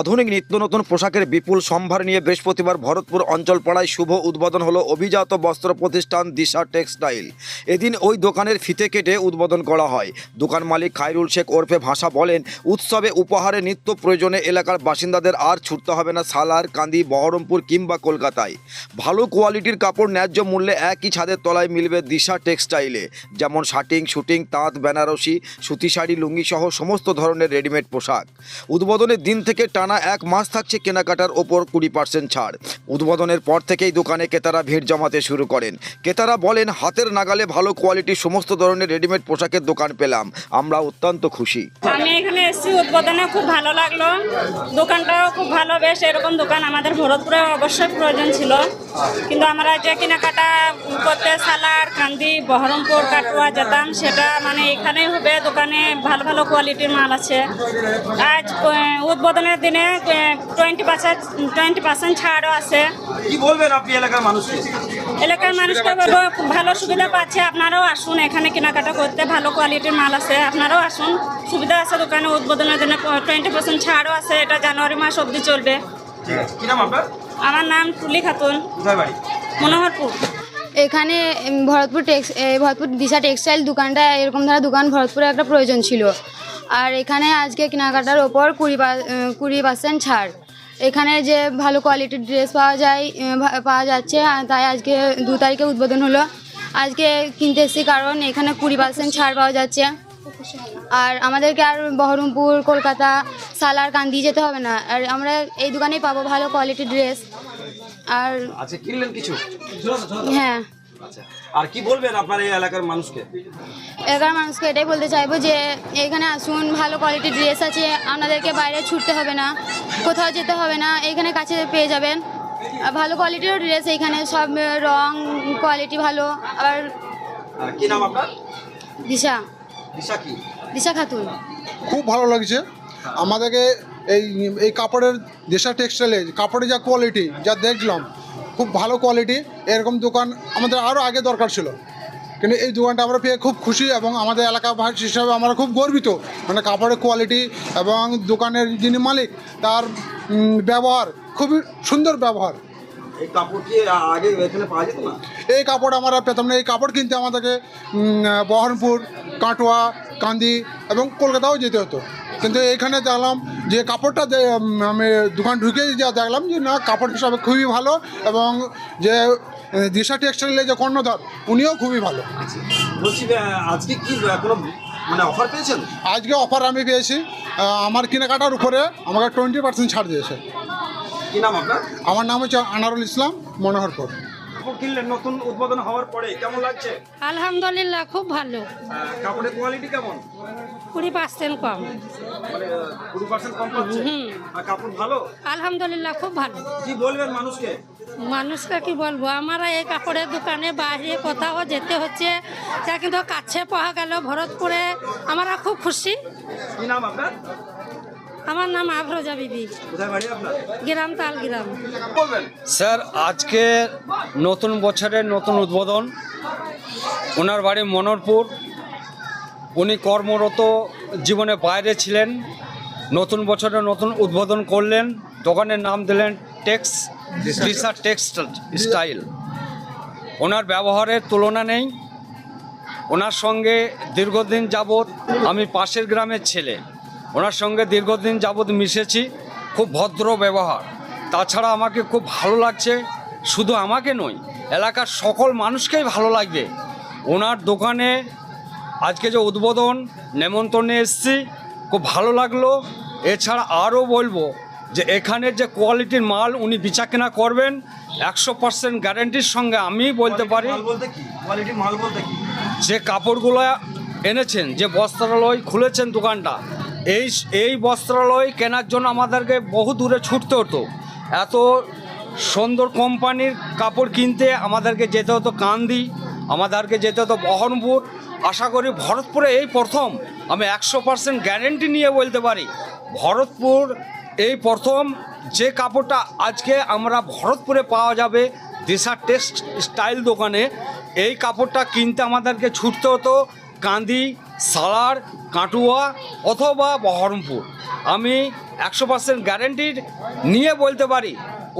আধুনিক নিত্য নতুন পোশাকের বিপুল সম্ভার নিয়ে বৃহস্পতিবার ভরতপুর অঞ্চল পাড়ায় শুভ উদ্বোধন হলো অভিজাত বস্ত্র প্রতিষ্ঠান দিশা টেক্সটাইল। এদিন ওই দোকানের ফিতে কেটে উদ্বোধন করা হয়। দোকান মালিক খায়রুল শেখ ওরফে ভাষা বলেন, উৎসবে উপহারে নিত্য প্রয়োজনে এলাকার বাসিন্দাদের আর ছুটতে হবে না সালার, কান্দি, বহরমপুর কিংবা কলকাতায়। ভালো কোয়ালিটির কাপড় ন্যায্য মূল্যে একই ছাদের তলায় মিলবে দিশা টেক্সটাইলে। যেমন শার্টিং শুটিং, তাঁত, বেনারসি, সুতি শাড়ি লুঙ্গি সহ সমস্ত ধরনের রেডিমেড পোশাক। উদ্বোধনের দিন থেকে টানা এক মাস থাকছে কেনাকাটার ওপর কুড়ি পার্সেন্ট ছাড়। উদ্বোধনের পর থেকেই দোকানে ক্রেতারা ভিড় জমাতে শুরু করেন। ক্রেতারা বলেন, হাতের নাগালে ভালো কোয়ালিটির সমস্ত ধরনের রেডিমেড পোশাকের দোকান পেলাম। আমরা অত্যন্ত খুশি। আমি এখানে এসেছি, উদ্বোধনে খুব ভালো লাগল। দোকানটাও খুব ভালো, বেশ এরকম দোকান আমাদের ভরতপুরে অবশ্যই প্রয়োজন ছিল। কিন্তু আমরা যে কেনাকাটা করতে সালার, কান্দি, বহরমপুর, কাটুয়া যেতাম, সেটা মানে এখানেই হবে, দোকানে ভালো ভালো কোয়ালিটির মাল আছে। আজ উদ্বোধনের দিনে টোয়েন্টি পার্সেন্ট টোয়েন্টি পার্সেন্ট ছাড়ও আছে। কি বলবেন আপনি এলাকার মানুষকে? এলাকার মানুষকে বলব ভালো সুবিধা পাচ্ছে আপনারাও আসুন এখানে কেনাকাটা করতে ভালো কোয়ালিটির মাল আছে আপনারাও আসুন। সুবিধা আছে দোকানে উদ্বোধনের জন্য টোয়েন্টি পার্সেন্ট ছাড়ও আছে এটা জানুয়ারি মাস অবধি চলবে। ঠিক আছে। কি নাম আপনার? আমার নাম তুলি খাতুন মনোহরপুর। এখানে ভরতপুর টেক্স ভরতপুর দিশা টেক্সটাইল দোকানটা এরকম ধরা দোকান ভরতপুরে একটা প্রয়োজন ছিল। আর এখানে আজকে কেনাকাটার ওপর কুড়ি কুড়ি পার্সেন্ট ছাড়। এখানে যে ভালো কোয়ালিটির ড্রেস পাওয়া যায় পাওয়া যাচ্ছে তাই আজকে দু তারিখে উদ্বোধন হলো। আজকে কিনতে এসেছি কারণ এখানে কুড়ি পার্সেন্ট ছাড় পাওয়া যাচ্ছে। আর আমাদেরকে আর বহরমপুর কলকাতা সালার কান্দি যেতে হবে না। আর আমরা এই দোকানেই পাবো ভালো কোয়ালিটির ড্রেস আর আচ্ছা কিনলেন কিছু? হ্যাঁ। আচ্ছা। আর কি বলবেন আপনার এই এলাকার মানুষকে? এলাকার মানুষকে এটাই বলতে চাইব যে এখানে আসুন ভালো কোয়ালিটির ড্রেস আছে আপনাদেরকে বাইরে ছুটতে হবে না কোথাও যেতে হবে না এখানে কাছে পেয়ে যাবেন। আর ভালো কোয়ালিটিরও ড্রেস এখানে সব রং কোয়ালিটি ভালো। আবার আর কি নাম আপনার? দিশা। দিশা কি? দিশা খাতুন। খুব ভালো লাগছে। আমাদেরকে এই এই কাপড়ের দেশা টেক্সটাইলে কাপড়ের যা কোয়ালিটি যা দেখলাম খুব ভালো কোয়ালিটি এরকম দোকান আমাদের আরও আগে দরকার ছিল। কিন্তু এই দোকানটা আমরা পেয়ে খুব খুশি এবং আমাদের এলাকা ভাষী হিসাবে আমরা খুব গর্বিত। মানে কাপড়ের কোয়ালিটি এবং দোকানের যিনি মালিক তার ব্যবহার খুবই সুন্দর ব্যবহার। এই কাপড় কি আগে এখানে পাওয়া যেত না? এই কাপড় আমরা পেতাম না। এই কাপড় কিনতে আমাদেরকে বহরমপুর কাটোয়া কান্দি এবং কলকাতাও যেতে হতো। কিন্তু এখানে দেখলাম যে কাপড়টা আমি দোকান ঢুকে যা দেখলাম যে না কাপড় হিসাবে খুবই ভালো এবং যে দিশা টেক্সটাইলের যে কর্ণধার উনিও খুবই ভালো। বলছি আজকে কি কোনো মানে অফার পেয়েছেন? আজকে অফার আমি পেয়েছি আমার কেনাকাটার উপরে আমাকে টোয়েন্টি পার্সেন্ট ছাড় দিয়েছে। কি নাম আপনার? আমার নাম হচ্ছে আনারুল ইসলাম মনোহরপুর। কাপড় কিনলেন নতুন উদ্বোধন হওয়ার পরে কেমন লাগছে? আলহামদুলিল্লাহ খুব ভালো। কাপড়ের কোয়ালিটি কেমন? কুড়ি পার্সেন্ট কম। মানে হুম। আলহামদুলিল্লাহ খুব ভালো। কি বলবেন মানুষকে? মানুষকে কি বলব? আমরা এই কাপড়ের দোকানে বাইরে কোথাও যেতে হচ্ছে। যা কিন্তু কাছে পাওয়া গেল ভরতপুরে। আমরা খুব খুশি। কি নাম আপনার? আমার নাম আফরোজা বিবি। গ্রাম তাল গ্রাম স্যার আজকে নতুন বছরের নতুন উদ্বোধন। ওনার বাড়ি মনোরপুর। উনি কর্মরত জীবনে বাইরে ছিলেন, নতুন বছরে নতুন উদ্বোধন করলেন, দোকানের নাম দিলেন টেক্স দিশা টেক্স স্টাইল। ওনার ব্যবহারের তুলনা নেই। ওনার সঙ্গে দীর্ঘদিন যাবৎ আমি পাশের গ্রামের ছেলে। ওনার সঙ্গে দীর্ঘদিন যাবৎ মিশেছি, খুব ভদ্র ব্যবহার। তাছাড়া আমাকে খুব ভালো লাগছে, শুধু আমাকে নয়, এলাকার সকল মানুষকেই ভালো লাগবে। ওনার দোকানে আজকে যে উদ্বোধন নেমন্তন্নে এসছি খুব ভালো লাগল। এছাড়া আরও বলব যে এখানের যে কোয়ালিটির মাল উনি বিচা কেনা করবেন একশো পার্সেন্ট গ্যারেন্টির সঙ্গে আমি বলতে পারি। যে কাপড়গুলো এনেছেন যে বস্ত্রালয় খুলেছেন দোকানটা এই এই বস্ত্রালয় কেনার জন্য আমাদেরকে বহু দূরে ছুটতে হতো। এত সুন্দর কোম্পানির কাপড় কিনতে আমাদেরকে যেতে হতো কান্দি। আমাদেরকে যেতে হতো বহরমপুর। আশা করি ভরতপুরে এই প্রথম। আমি একশো পার্সেন্ট গ্যারেন্টি নিয়ে বলতে পারি, ভরতপুর এই প্রথম। যে কাপড়টা আজকে আমরা ভরতপুরে পাওয়া যাবে, দিশা টেক্সট স্টাইল দোকানে, এই কাপড়টা কিনতে আমাদেরকে ছুটতে হতো কান্দি, সালার, কাটুয়া অথবা বহরমপুর। আমি একশো পার্সেন্ট গ্যারেন্টির নিয়ে বলতে পারি,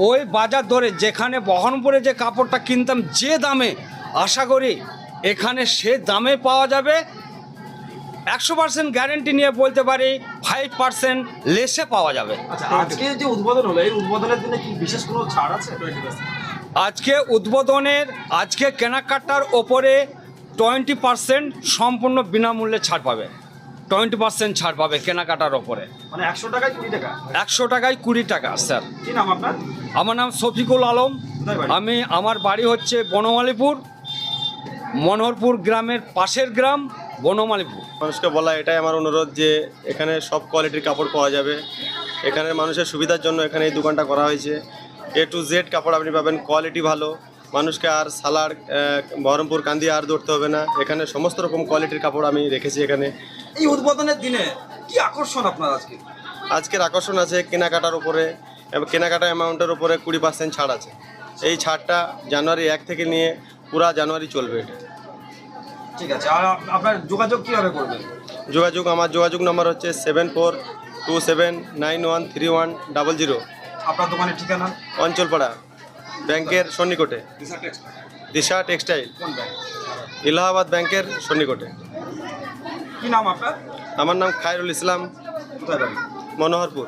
ওই বাজার ধরে যেখানে বহরমপুরে যে কাপড়টা কিনতাম, যে দামে আশা করি এখানে সে দামে পাওয়া যাবে। একশো পার্সেন্ট গ্যারেন্টি নিয়ে বলতে পারি ফাইভ পার্সেন্ট লেসে পাওয়া যাবে। আচ্ছা আজকে যে উদ্বোধন হলো এই উদ্বোধনের দিনে কি বিশেষ কোনো ছাড় আছে? আজকে উদ্বোধনের আজকে কেনাকাটার ওপরে টোয়েন্টি পার্সেন্ট সম্পূর্ণ বিনামূল্যে ছাড় পাবে। টোয়েন্টি পার্সেন্ট ছাড় পাবে কেনাকাটার ওপরে। মানে একশো টাকায় কুড়ি টাকা? একশো টাকায় কুড়ি টাকা স্যার। কি নাম আপনার? আমার নাম শফিকুল আলম। আমি আমার বাড়ি হচ্ছে বনমালীপুর। মনোহরপুর গ্রামের পাশের গ্রাম বনমালীপুর। মানুষকে বলা এটাই আমার অনুরোধ যে এখানে সব কোয়ালিটির কাপড় পাওয়া যাবে। এখানে মানুষের সুবিধার জন্য এখানে এই দোকানটা করা হয়েছে। এ টু জেড কাপড় আপনি পাবেন কোয়ালিটি ভালো। মানুষকে আর সালার বহরমপুর কান্দি আর ধরতে হবে না। এখানে সমস্ত রকম কোয়ালিটির কাপড় আমি রেখেছি এখানে। এই উদ্বোধনের দিনে কি আকর্ষণ আপনার আজকে? আজকের আকর্ষণ আছে কেনাকাটার উপরে এবং কেনাকাটা অ্যামাউন্টের উপরে কুড়ি পার্সেন্ট ছাড় আছে। এই ছাড়টা জানুয়ারি এক থেকে নিয়ে পুরা জানুয়ারি চলবে এটা। ঠিক আছে আর আপনার যোগাযোগ কীভাবে করবেন? যোগাযোগ আমার যোগাযোগ নম্বর হচ্ছে seven four two seven nine one three one double zero. আপনার দোকানের ঠিকানা? অঞ্চলপাড়া ব্যাংকের সন্নিকটে। দিশা টেক্সটাইল। কোন ব্যাংক? ইলাহাবাদ ব্যাংকের সন্নিকটে। কি নাম আপনার? আমার নাম খায়রুল ইসলাম। কোথায় বাড়ি? মনোহরপুর।